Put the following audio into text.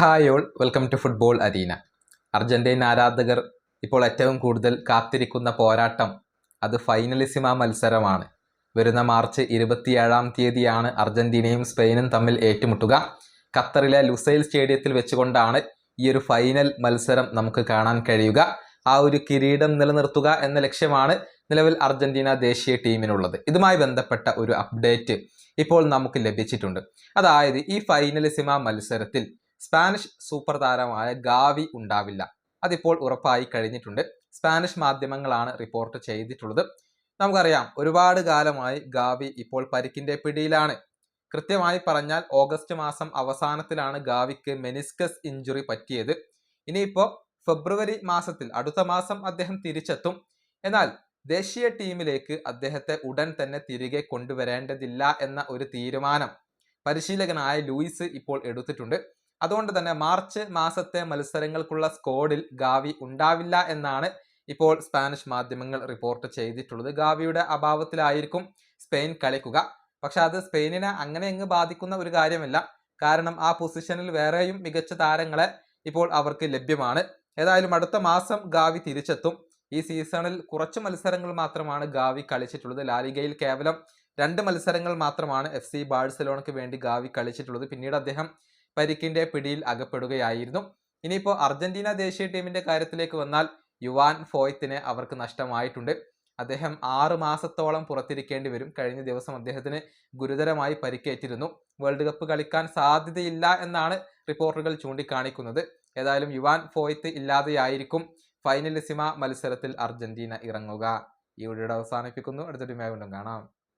Hi all. Welcome to football arena. Argentina ആരാധകർ ഇപ്പോൾ ഏറ്റവും കൂടുതൽ കാത്തിരിക്കുന്ന പോരാട്ടം അത് ഫൈനലിസിമ മത്സരമാണ്. വരുന്ന മാർച്ച് ഇരുപത്തിയേഴാം തീയതിയാണ് അർജന്റീനയും സ്പെയിനും തമ്മിൽ ഏറ്റുമുട്ടുക. ഖത്തറിലെ ലുസൈൽ സ്റ്റേഡിയത്തിൽ വെച്ചുകൊണ്ടാണ് ഈ ഒരു ഫൈനൽ മത്സരം നമുക്ക് കാണാൻ കഴിയുക. ആ ഒരു കിരീടം നിലനിർത്തുക എന്ന ലക്ഷ്യമാണ് നിലവിൽ അർജന്റീന ദേശീയ ടീമിനുള്ളത്. ഇതുമായി ബന്ധപ്പെട്ട ഒരു അപ്ഡേറ്റ് ഇപ്പോൾ നമുക്ക് ലഭിച്ചിട്ടുണ്ട്. അതായത് ഈ ഫൈനലിസിമ മത്സരത്തിൽ സ്പാനിഷ് സൂപ്പർ താരമായ ഗാവി ഉണ്ടാവില്ല. അതിപ്പോൾ ഉറപ്പായി കഴിഞ്ഞിട്ടുണ്ട്. സ്പാനിഷ് മാധ്യമങ്ങളാണ് റിപ്പോർട്ട് ചെയ്തിട്ടുള്ളത്. നമുക്കറിയാം ഒരുപാട് കാലമായി ഗാവി ഇപ്പോൾ പരിക്കിന്റെ പിടിയിലാണ്. കൃത്യമായി പറഞ്ഞാൽ ഓഗസ്റ്റ് മാസം അവസാനത്തിലാണ് ഗാവിക്ക് മെനിസ്കസ് ഇഞ്ചുറി പറ്റിയത്. ഇനിയിപ്പോൾ ഫെബ്രുവരി മാസത്തിൽ അടുത്ത മാസം അദ്ദേഹം തിരിച്ചെത്തും. എന്നാൽ ദേശീയ ടീമിലേക്ക് അദ്ദേഹത്തെ ഉടൻ തന്നെ തിരികെ കൊണ്ടുവരേണ്ടതില്ല എന്ന ഒരു തീരുമാനം പരിശീലകനായ ലൂയിസ് ഇപ്പോൾ എടുത്തിട്ടുണ്ട്. അതുകൊണ്ട് തന്നെ മാർച്ച് മാസത്തെ മത്സരങ്ങൾക്കുള്ള സ്കോഡിൽ ഗാവി ഉണ്ടാവില്ല എന്നാണ് ഇപ്പോൾ സ്പാനിഷ് മാധ്യമങ്ങൾ റിപ്പോർട്ട് ചെയ്തിട്ടുള്ളത്. ഗാവിയുടെ അഭാവത്തിലായിരിക്കും സ്പെയിൻ കളിക്കുക. പക്ഷെ അത് സ്പെയിനിനെ അങ്ങനെ അങ്ങ് ബാധിക്കുന്ന ഒരു കാര്യമല്ല. കാരണം ആ പൊസിഷനിൽ വേറെയും മികച്ച താരങ്ങളെ ഇപ്പോൾ അവർക്ക് ലഭ്യമാണ്. ഏതായാലും അടുത്ത മാസം ഗാവി തിരിച്ചെത്തും. ഈ സീസണിൽ കുറച്ച് മത്സരങ്ങൾ മാത്രമാണ് ഗാവി കളിച്ചിട്ടുള്ളത്. ലാലിഗയിൽ കേവലം രണ്ട് മത്സരങ്ങൾ മാത്രമാണ് എഫ് സി ബാഴ്സലോണയ്ക്ക് വേണ്ടി ഗാവി കളിച്ചിട്ടുള്ളത്. പിന്നീട് അദ്ദേഹം പരിക്കിന്റെ പിടിയിൽ അകപ്പെടുകയായിരുന്നു. ഇനിയിപ്പോൾ അർജന്റീന ദേശീയ ടീമിന്റെ കാര്യത്തിലേക്ക് വന്നാൽ യുവാൻ ഫോയ്ത്തിനെ അവർക്ക് നഷ്ടമായിട്ടുണ്ട്. അദ്ദേഹം ആറ് മാസത്തോളം പുറത്തിരിക്കേണ്ടി വരും. കഴിഞ്ഞ ദിവസം അദ്ദേഹത്തിന് ഗുരുതരമായി പരിക്കേറ്റിരുന്നു. വേൾഡ് കപ്പ് കളിക്കാൻ സാധ്യതയില്ല എന്നാണ് റിപ്പോർട്ടുകൾ ചൂണ്ടിക്കാണിക്കുന്നത്. ഏതായാലും യുവാൻ ഫോയ്ത്ത് ഇല്ലാതെയായിരിക്കും. ഫൈനലിസിമ മത്സരത്തിൽ അർജന്റീന ഇറങ്ങുക. ഈ വീഡിയോ അവസാനിപ്പിക്കുന്നു. അടുത്തൊരു വീണ്ടും കാണാം.